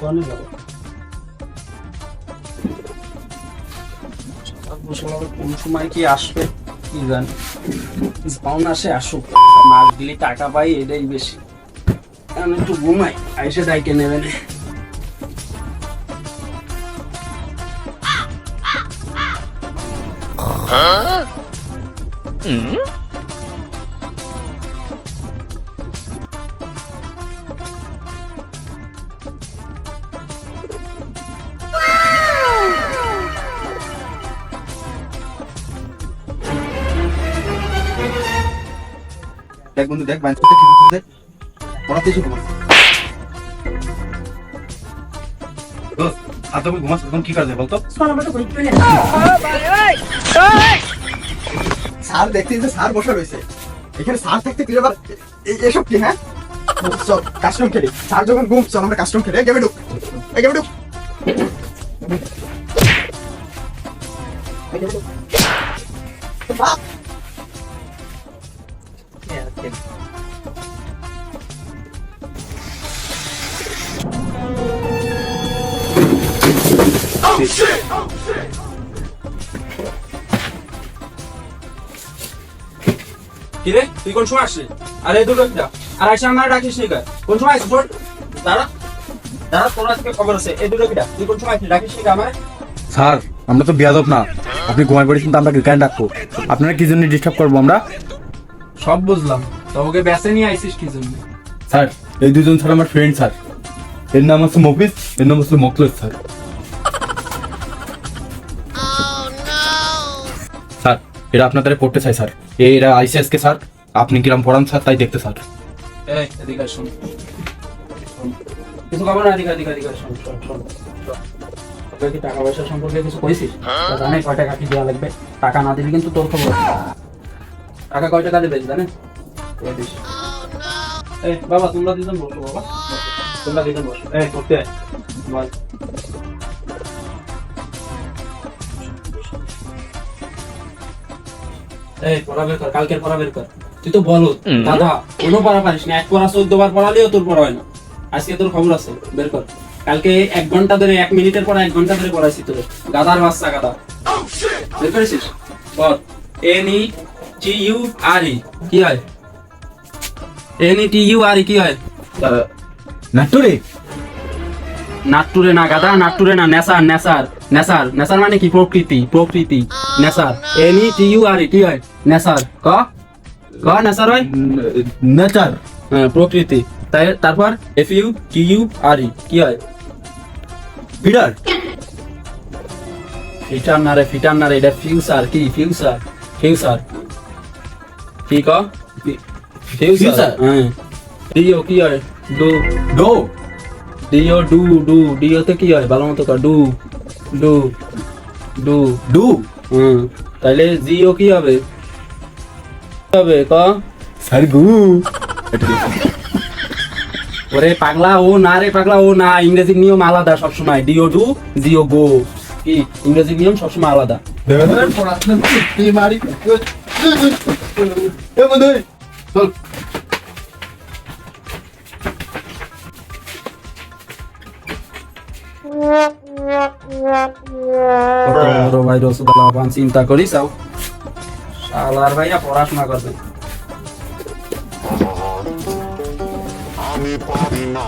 কনে সময় কি আসবে, কি জানি। আসে আসুক মাস দিলে টাকা পাই, এটাই বেশি। এখন একটু ঘুমাই, আইসে নেবে। দেখ বন্ধু দেখ বাইন করতে কি হচ্ছে দেখ। পড়াতে ঘুমাস দোস্ত আর তখন ঘুমাস তখন কি কাজ বলতো? স্যার দেখতে যে স্যার বসে রয়েছে। এখানে স্যার থাকতে তুই আবার এসব কি হ্যাঁ? চল কাস্টম খেলি। স্যার যখন ঘুম চল আমরা কাস্টম খেলি। গেমে ঢুক। এই গেমে ঢুক। এই game এ ঢুক। বাপ, কিরে তুই কোন সময় আসলি? আরে দুটো কিটা আর আইসা আমার ডাকিস নি? কোন সময় আসছিস বল দাঁড়া। দাঁড়া তোর আজকে খবর আছে। এই দুটো কিটা তুই কোন সময় আসলি? ডাকিস নি আমার স্যার আমরা তো বিয়াদব না। আপনি ঘুমাই পড়েছেন তো আমরা কেন ডাকবো? আপনারা কি জন্য ডিস্টার্ব করব আমরা? সব বুঝলাম। তো ওকে বেসে নিয়ে আইছিস কি জন্য? স্যার এই দুজন স্যার আমার ফ্রেন্ড স্যার। এর নাম হচ্ছে মফিস এর নাম হচ্ছে মকলেস স্যার। এরা আপনাদের পড়তে চাই স্যার। এরা আইসিএস কে, স্যার। আপনি কিরাম পড়ান, স্যার, তাই দেখতে, স্যার। টাকা পয়সা সম্পর্কে কিছু জানে দেওয়া লাগবে। টাকা না দিলে কিন্তু তোর খবর টাকা কয় টাকা দেবে এই, বাবা, তোমরা দুজন বসো, বাবা। তোমরা দুজন বসো। এই পড়া বের কর কালকের পড়া বের কর। তুই তো বলো দাদা কোনো পড়া পারিস না। এক পড়া চোদ্দ বার পড়ালেও তোর পড়া হয় না। আজকে তোর খবর আছে বের কর। কালকে এক ঘণ্টা ধরে এক মিনিটের পড়া এক ঘণ্টা ধরে পড়াইছি তোর। গাদার বাচ্চা গাদা। বের করেছিস? বল। N E T U R E. কি হয়? N E T U R E কি হয়? নাট্টুরে? নাট্টুরে না গাদা নাট্টুরে না নেসার নেসার নেসার নেসার মানে কি? প্রকৃতি প্রকৃতি nature N E T U R E কি হয় নেসার ক? ক নেসার হয়? নেচার। হ্যাঁ, প্রকৃতি। তাই তারপর? F U T U R E কি হয়? বিড়ার ফিটার না রে ফিটার না রে এটা ফিউচার কি? ফিউচার ফিউচার কি ক? ফিউচার হ্যাঁ। ডিও কি হয়? Do do D O do do D O তে কি হয়? ভালো মতো ডু ডু ডু ডু হুম তাহলে জিও কি হবে হবে ক সারগু ওরে পাগলা ও না রে পাগলা ও না ইংরেজি নিয়ম আলাদা সবসময় ডিও ডু জিও গো কি ইংরেজি নিয়ম সবসময় আলাদা পড়াশোনা বড় ভাই রসুদালা পান চিন্তা করিস আও শালার ভাইয়া পড়াশোনা করবে আমি পারি না